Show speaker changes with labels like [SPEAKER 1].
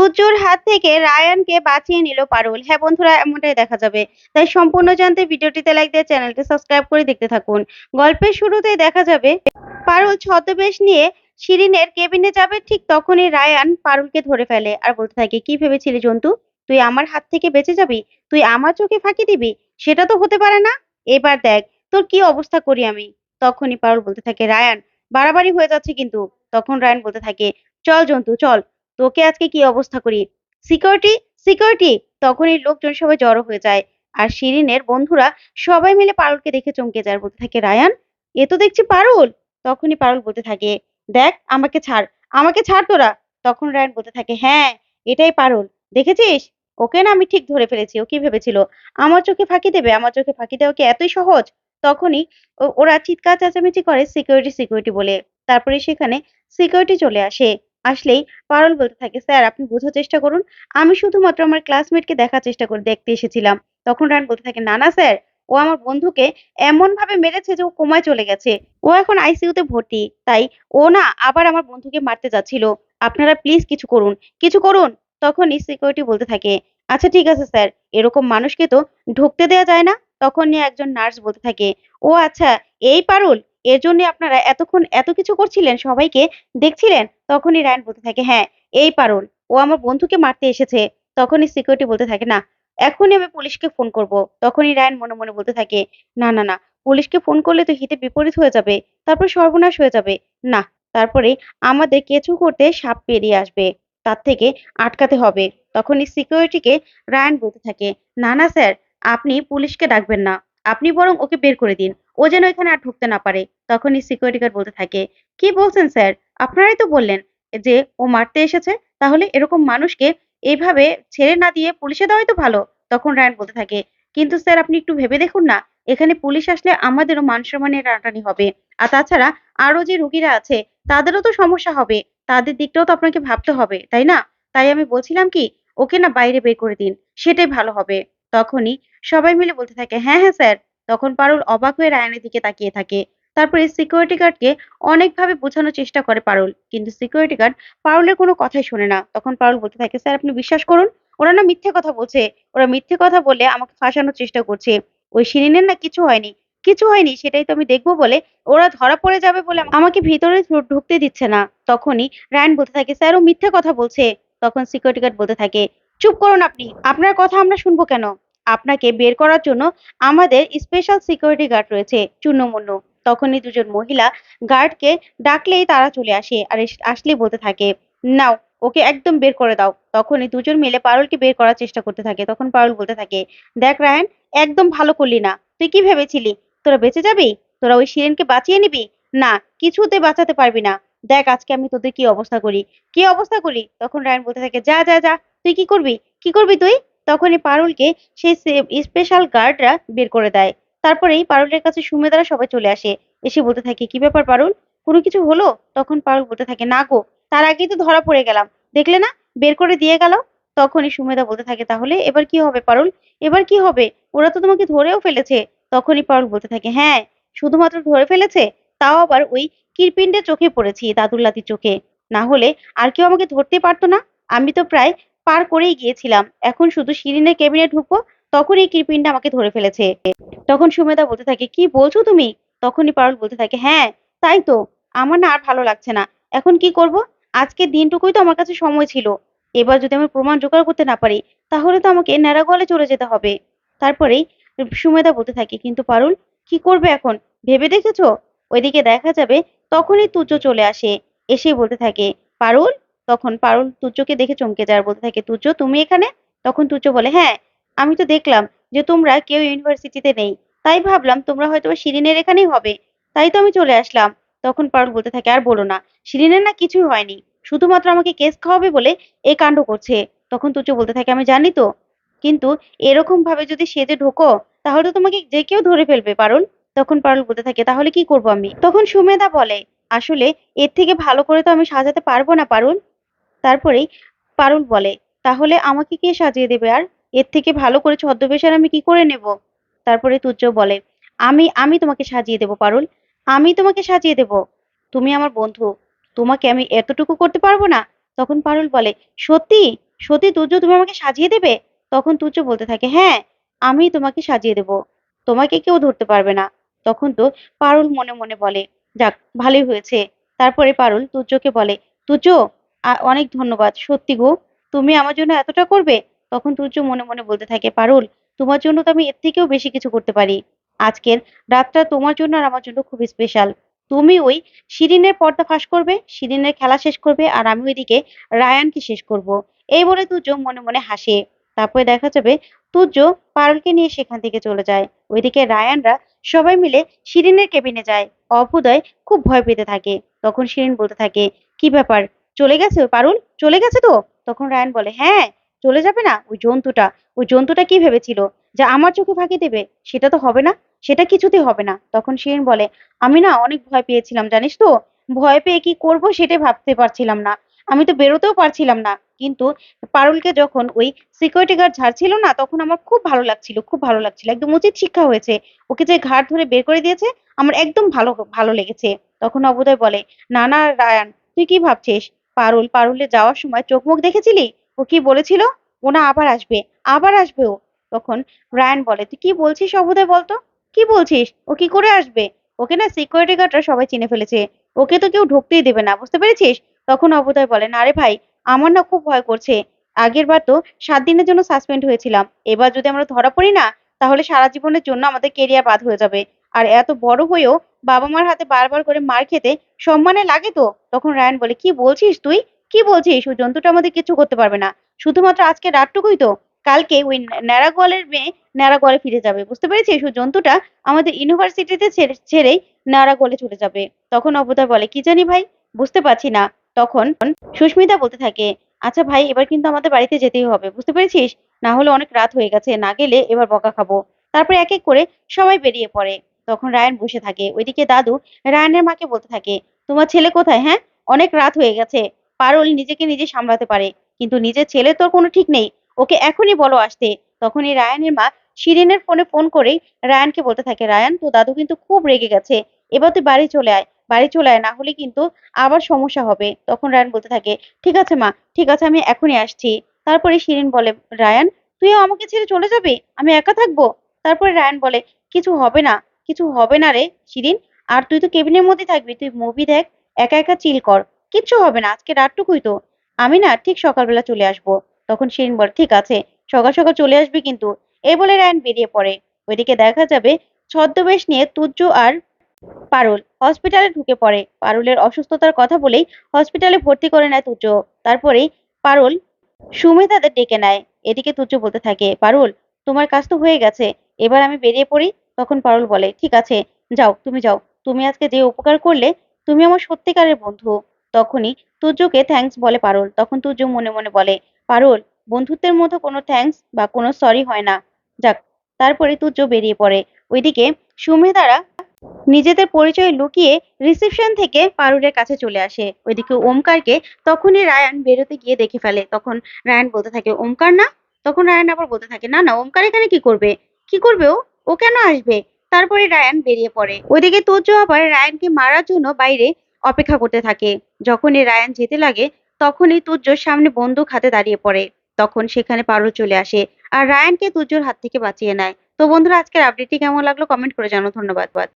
[SPEAKER 1] তুজ্জোর হাত থেকে রায়ানকে বাঁচিয়ে নিল পারুল। হ্যাঁ বন্ধুরা, এমনটাই দেখা যাবে। তাই সম্পূর্ণ জানতে ভিডিওটিতে লাইক দিয়ে চ্যানেলটি সাবস্ক্রাইব করে দেখতে থাকুন। গল্পের শুরুতেই দেখা যাবে, পারুল ছদ্মবেশ নিয়ে শিরিনের কেবিনে যাবে, ঠিক তখনই রায়ান পারুলকে ধরে ফেলে আর বলতে থাকে, কি ভেবেছিলি জন্তু? তুই আমার হাত থেকে বেঁচে যাবি? তুই আমার চোখে ফাঁকি দিবি? সেটা তো হতে পারে না? এবার দেখ, তোর কি অবস্থা করি আমি? তখনই পারুল বলতে থাকে, রায়ান, বাড়াবাড়ি হয়ে যাচ্ছে কিন্তু। তখন রায়ান বলতে থাকে, চল জন্তু, চল। তোকে আজকে কি অবস্থা করি? সিকিউরিটি সিকিউরিটি তখনই লোকজন সবাই জড়ো হয়ে যায়। আর শিরিনের বন্ধুরা সবাই মিলে পারুলকে দেখে চমকে যায়। বলতে থাকে, রায়ান, এ তো দেখছি পারুল! তখনই পারুল বলতে থাকে, দেখ, আমাকে ছাড়। আমাকে ছাড় তোরা! তখন রায়ান বলতে থাকে হ্যাঁ এটাই পারুল। দেখেছিস? ওকে না আমি ঠিক ধরে ফেলেছি। ও কি ভেবেছিল? আমার চোখে ফাঁকি দেবে? আমার চোখে ফাঁকি দেওয়া কি এতই সহজ? তখনই ওরা চিৎকার, চেঁচামেচি করে সিকিউরিটি সিকিউরিটি বলে। তারপরে সেখানে সিকিউরিটি চলে আসে। আসলেই পারুল বলতে থাকে, স্যার, আপনি বোঝার চেষ্টা করুন। আমি শুধুমাত্র আমার ক্লাসমেটকে দেখার চেষ্টা করে দেখতে এসেছিলাম। তখন রান বলতে থাকে, না না, স্যার, ও আমার বন্ধুকে এমন ভাবে মেরেছে যে ও কোমায় চলে গেছে। ও এখন আইসিইউতে ভর্তি, তাই ও না আবার আমার বন্ধুকে মারতে যাচ্ছিল। আপনারা প্লিজ কিছু করুন কিছু করুন। তখনই সিকিউরিটি বলতে থাকে আচ্ছা ঠিক আছে, স্যার, এরকম মানুষকে তো ঢুকতে দেওয়া যায় না? তখনই একজন নার্স বলতে থাকে, ও আচ্ছা এই পারুল এর জন্য আপনারা এতক্ষণ এত কিছু করছিলেন, সবাইকে দেখছিলেন, তখনই রায়ন বলতে থাকে হ্যাঁ এই পারুল, ও আমার বন্ধুকে মারতে এসেছে। তখনই সিকিউরিটি বলতে থাকে, না, এখনই আমি পুলিশকে ফোন করব। তখনই রায়ন মনে মনে বলতে থাকে, না না না, পুলিশকে ফোন করলে তো হিতে বিপরীত হয়ে যাবে, তারপর সর্বনাশ হয়ে যাবে। না, তারপরে আমাদের কিছু করতে সাপ পেরিয়ে আসবে, তার থেকে আটকাতে হবে। তখনই সিকিউরিটিকে রায়ন বলতে থাকে, না না, স্যার, আপনি পুলিশকে ডাকবেন না। আপনি বরং ওকে বের করে দিন। ও যেন এখানে আর ঢুকতে না পারে। তখনই সিকিউরিটি গার্ড বলতে থাকে, কি বলছেন স্যার? আপনারাই তো বললেন যে ও মারতে এসেছে, তাহলে এরকম মানুষকে এইভাবে ছেড়ে না দিয়ে পুলিশে দেওয়াই তো ভালো। তখন রায়ন বলতে থাকে, কিন্তু স্যার, আপনি একটু ভেবে দেখুন না, এখানে পুলিশ আসলে আমাদেরও মান সম্মানের টানাটানি হবে। আর তাছাড়া আরও যে রুগীরা আছে, তাদেরও তো সমস্যা হবে। তাদের দিকটাও তো আপনাকে ভাবতে হবে, তাই না? তাই আমি বলছিলাম কি, ওকে না বাইরে বের করে দিন, সেটাই ভালো হবে। তখনই সবাই মিলে বলতে থাকে হ্যাঁ হ্যাঁ স্যার। তখন পারুল অবাক হয়ে রায়ানের দিকে তাকিয়ে থাকে। তারপরে সিকিউরিটি গার্ডকে অনেকভাবে বোঝানোর চেষ্টা করে পারুল, কিন্তু সিকিউরিটি গার্ড পারুলের কোনো কথাই শোনে না। তখন পারুল বলতে থাকে, স্যার, আপনি বিশ্বাস করুন, ওরা না মিথ্যে কথা বলছে। ওরা মিথ্যে কথা বলে আমাকে ফাঁসানোর চেষ্টা করছে। ওই শিরিনের না কিছু হয়নি কিছু হয়নি, সেটাই তো আমি দেখব বলে ওরা ধরা পড়ে যাবে বলে আমাকে ভিতরে ঢুকতে দিচ্ছে না। তখনই রায়ন বলতে থাকে, স্যার, ও মিথ্যে কথা বলছে। তখন সিকিউরিটি গার্ড বলতে থাকে, চুপ করুন আপনি, আপনার কথা আমরা শুনব কেন? আপনাকে বের করার জন্য আমাদের স্পেশাল সিকিউরিটি গার্ড রয়েছে চূর্ণমূন্য তখনই দুজন মহিলা গার্ডকে ডাকলেই তারা চলে আসে আর আসলেই বলতে থাকে, নাও, ওকে একদম বের করে দাও। তখনই দুজন মিলে পারুলকে বের করার চেষ্টা করতে থাকে। তখন পারুল বলতে থাকে, দেখ রায়ন, একদম ভালো করলি না। তুই কি ভেবেছিলি? তোরা বেঁচে যাবি? তোরা ওই শিরিনকে বাঁচিয়ে নিবি? না, কিছুতে বাঁচাতে পারবি না। দেখ, আজকে আমি তোদের কি অবস্থা করি? কি অবস্থা করি? তখন রায়ন বলতে থাকে, যা যা যা। তুই কি করবি? কি করবি তুই? তখনই পারুলকে সেই স্পেশাল গার্ডরা বের করে দেয়। তারপরেই পারুলের কাছে সুমেদারা সবাই চলে আসে। এসে বলতে থাকে, কি ব্যাপার পারুল? কোনো কিছু হলো? তখন পারুল বলতে থাকে, না গো, তার আগেই তো ধরা পড়ে গেলাম। দেখলে না? বের করে দিয়ে গেল? তখনই সুমেদা বলতে থাকে, তাহলে এবার কি হবে পারুল? এবার কি হবে? ওরা তো তোমাকে ধরেও ফেলেছে। তখনই পারুল বলতে থাকে হ্যাঁ শুধুমাত্র ধরে ফেলেছে? তাও আবার ওই কিরপিন্ডের চোখে পড়েছি দাদুল্লাতির চোখে। না হলে আর কেউ আমাকে ধরতে পারতো না? আমি তো প্রায় পার করেই গিয়েছিলাম। এখন শুধু শিরিনের কেবিনে ঢুকবো তখন এই কিরপিনটা আমাকে ধরে ফেলেছে। তখন সুমেধা বলতে থাকে, কি বলছো তুমি? তখনই পারুল বলতে থাকে হ্যাঁ তাই তো। আমার না আর ভালো লাগছে না। এখন কি করব? আজকে দিনটুকুই তো আমার কাছে সময় ছিল। এবার যদি আমি প্রমাণ জোগাড় করতে না পারি, তাহলে তো আমাকে ন্যাড়াগোয়ালে চলে যেতে হবে। তারপরেই সুমেধা বলতে থাকে, কিন্তু পারুল, কি করবে এখন? ভেবে দেখেছ? ওইদিকে দেখা যাবে, তখনই তুজ্জো চলে আসে। এসে বলতে থাকে, পারুল তখন পারুল তুজ্জোকে দেখে চমকে যায় বলতে থাকে তুজ্জো তুমি এখানে? তখন তুজ্জো বলে হ্যাঁ আমি তো দেখলাম যে তোমরা কেউ ইউনিভার্সিটিতে নেই। তাই ভাবলাম তোমরা হয়তো শিরিনের এখানেই হবে। তাই তো আমি চলে আসলাম। তখন পারুল বলতে থাকে, আর বলো না, শিরিনের না কিছুই হয়নি। শুধুমাত্র আমাকে কেস খাওয়াবে বলে এই কাণ্ড করছে। তখন তুচু বলতে থাকে, আমি জানি তো। কিন্তু এরকম ভাবে যদি সেজে ঢোকো, তাহলে তো তোমাকে যে কেউ ধরে ফেলবে, পারুল। তখন পারুল বলতে থাকে, তাহলে কি করব আমি? তখন সুমেধা বলে, আসলে এর থেকে ভালো করে তো আমি সাজাতে পারব না, পারুল। তারপরেই পারুল বলে, তাহলে আমাকে কে সাজিয়ে দেবে আর? এর থেকে ভালো করে ছদ্মবেশ আর আমি কি করে নেব? তারপরে তুজ্জ বলে, আমি আমি তোমাকে সাজিয়ে দেব পারুল, আমি তোমাকে সাজিয়ে দেব। তুমি আমার বন্ধু, তোমাকে আমি এতটুকু করতে পারব না? তখন পারুল বলে, সত্যি? সত্যি তুর্য তুমি আমাকে সাজিয়ে দেবে? তখন তুর্য বলতে থাকে হ্যাঁ আমি তোমাকে সাজিয়ে দেব, তোমাকে কেউ ধরতে পারবে না। তখন তো পারুল মনে মনে বলে, যাক, ভালোই হয়েছে। তারপরে পারুল তুর্যকে বলে আ- অনেক ধন্যবাদ। সত্যি গো, তুমি আমার জন্য এতটা করবে? তখন তুর্য মনে মনে বলতে থাকে, পারুল, তোমার জন্য তো আমি এর থেকেও বেশি কিছু করতে পারি। আজকের রাতটা তোমার জন্য আর আমার জন্য খুব স্পেশাল তুমি ওই শিরিনের পর্দা ফাঁস করবে, শিরিনের খেলা শেষ করবে, আর আমি ওইদিকে রায়ানকে শেষ করব। এই বলে তুর্য মনে মনে হাসে। তারপরে দেখা যাবে তুর্য পারুলকে নিয়ে সেখান থেকে চলে যায়। ওইদিকে রায়ানরা সবাই মিলে শিরিনের কেবিনে যায়। অভুদয় খুব ভয় পেতে থাকে। তখন শিরিন বলতে থাকে, কি ব্যাপার? চলে গেছে পারুল? চলে গেছে তো? তখন রায়ান বলে হ্যাঁ চলে যাবে না ওই জন্তুটা। ওই জন্তুটা কি ভেবেছিল? যে আমার চোখে ফাঁকি দেবে? সেটা তো হবে না। সেটা কিছুতেই হবে না। তখন শিরিন বলে, আমি না অনেক ভয় পেয়েছিলাম, জানিস তো? ভয় পেয়ে কি করব সেটাই ভাবতে পারছিলাম না। আমি তো বেরোতেও পারছিলাম না। কিন্তু পারুলকে যখন ওই সিকিউরিটি গার্ড ঝাড়ছিল না, তখন আমার খুব ভালো লাগছিল, খুব ভালো লাগছিল। একদম উচিত শিক্ষা হয়েছে। ওকে যে ঘাট ধরে বের করে দিয়েছে, আমার একদম ভালো ভালো লেগেছে। তখন অবুদয় বলে, না না, রায়ান, তুই কি ভাবছিস? পারুল, পারুলে যাওয়ার সময় চোখ মুখ দেখেছিলি? ও কি বলেছিল? ও না আবার আসবে আবার আসবে ও। তখন রায়ান বলে, তুই কি বলছিস অবুদয় বলতো? কি বলছিস? ও কি করে আসবে? ওকে না সিকিউরিটি গার্ডরা সবাই চিনে ফেলেছে। ওকে তো কেউ ঢুকতেই দেবে না, বুঝতে পেরেছিস? তখন অবুদয় বলে, না রে ভাই, আমার না খুব ভয় করছে। আগের বার তো সাত দিনের জন্য সাসপেন্ড হয়েছিলাম। এবার যদি আমরা ধরা পড়ি না, তাহলে সারা জীবনের জন্য আমাদের কেরিয়ার বাদ হয়ে যাবে। আর এত বড় হয়েও বাবা মার হাতে বারবার করে মার খেতে সম্মানে লাগে তো? তখন রায়ান বলে, কি বলছিস তুই? কি বলছিস? ওই জন্তুটা আমাদের কিছু করতে পারবে না। শুধুমাত্র আজকে রাতটুকুই তো। কালকে ওই ন্যাড়াগোয়ালের মেয়ে ন্যাড়াগোয়ালে ফিরে যাবে। বুঝতে পেরেছিস? ওই জন্তুটা আমাদের ইউনিভার্সিটিতে ছেড়ে, ছেড়েই ন্যাড়াগোয়ালে চলে যাবে। তখন অবতার বলে, কি জানি ভাই? বুঝতে পারছি না। তখন সুস্মিতা বলতে থাকে আচ্ছা ভাই, এবার কিন্তু আমাদের বাড়িতে যেতেই হবে। বুঝতে পেরেছিস? না হলে অনেক রাত হয়ে গেছে। না গেলে এবার বকা খাব। তারপরে এক এক করে সবাই বেরিয়ে পড়ে। তখন রায়ান বসে থাকে। ওইদিকে দাদু রায়ানের মাকে বলতে থাকে, তোমার ছেলে কোথায় হ্যাঁ? অনেক রাত হয়ে গেছে। পারুল নিজেকে নিজে সামলাতে পারে, কিন্তু নিজের ছেলে তোর কোনো ঠিক নেই। ওকে এখনই বলো আসতে। তখনই রায়ানের মা শিরিনের ফোনে ফোন করেই রায়ানকে বলতে থাকে, রায়ান তো দাদু কিন্তু খুব রেগে গেছে। এবার তুই বাড়ি চলে আয়। বাড়ি চলে আয় না হলে কিন্তু আবার সমস্যা হবে। তখন রায়ান বলতে থাকে, ঠিক আছে মা, ঠিক আছে, আমি এখনই আসছি। তারপরে শিরিন বলে, রায়ান, তুইও আমাকে ছেড়ে চলে যাবি? আমি একা থাকব? তারপরে রায়ান বলে, কিছু হবে না। কিছু হবে না রে, শিরিন। আর তুই তো কেবিনের মধ্যে থাকবি, তুই মুভি দেখ, একা একা চিল কর। কিচ্ছু হবে না, আজকে রাতটুকুই তো। আমি না ঠিক সকালবেলা চলে আসব। তখন শিরিন বলে, ঠিক আছে, সকাল সকাল চলে আসবি কিন্তু। এ বলে রায়ান বেরিয়ে পড়ে। ওইদিকে দেখা যাবে ছদ্মবেশ নিয়ে তুর্য আর পারুল হসপিটালে ঢুকে পড়ে। পারুলের অসুস্থতার কথা বলেই হসপিটালে ভর্তি করে নেয় তুর্য তারপরেই পারুল সুমিতাদের ডেকে নেয়। এদিকে তুর্য বলতে থাকে, পারুল, তোমার কাজ তো হয়ে গেছে। এবার আমি বেরিয়ে পড়ি। তখন পারুল বলে, ঠিক আছে, যাও, তুমি যাও। তুমি আজকে যে উপকার করলে, তুমি আমার সত্যিকারের বন্ধু। তখনই তুর্যকে থ্যাঙ্কস বলে পারুল। তখন তুর্য মনে মনে বলে, পারুল, বন্ধুত্বের মতো কোনো থ্যাঙ্কস বা কোনো সরি হয় না। যাক, তারপরে তুর্য বেরিয়ে পড়ে। ওইদিকে সুমিতারা নিজেদের পরিচয় লুকিয়ে রিসেপশন থেকে পারুলের কাছে চলে আসে। ওইদিকে ওমকারকে তখনই রায়ান বেরোতে গিয়ে দেখে ফেলে। তখন রায়ান বলতে থাকে, ওমকার না? তখন রায়ান আবার বলতে থাকে, না না, ওমকার এখানে কি করবে? কি করবে ও? ও কেন আসবে? তারপরে রায়ান বেরিয়ে পড়ে। ওইদিকে তোজো আবার রায়ানকে মারার জন্য বাইরে অপেক্ষা করতে থাকে। যখনই রায়ান যেতে লাগে, তখনই তোজোর সামনে বন্দুক হাতে দাঁড়িয়ে পড়ে। তখন সেখানে পারো চলে আসে আর রায়ানকে তোজোর হাত থেকে বাঁচিয়ে নেয়। তো বন্ধুরা, আজকের আপডেটটি কেমন লাগল? কমেন্ট করে জানাও। ধন্যবাদ।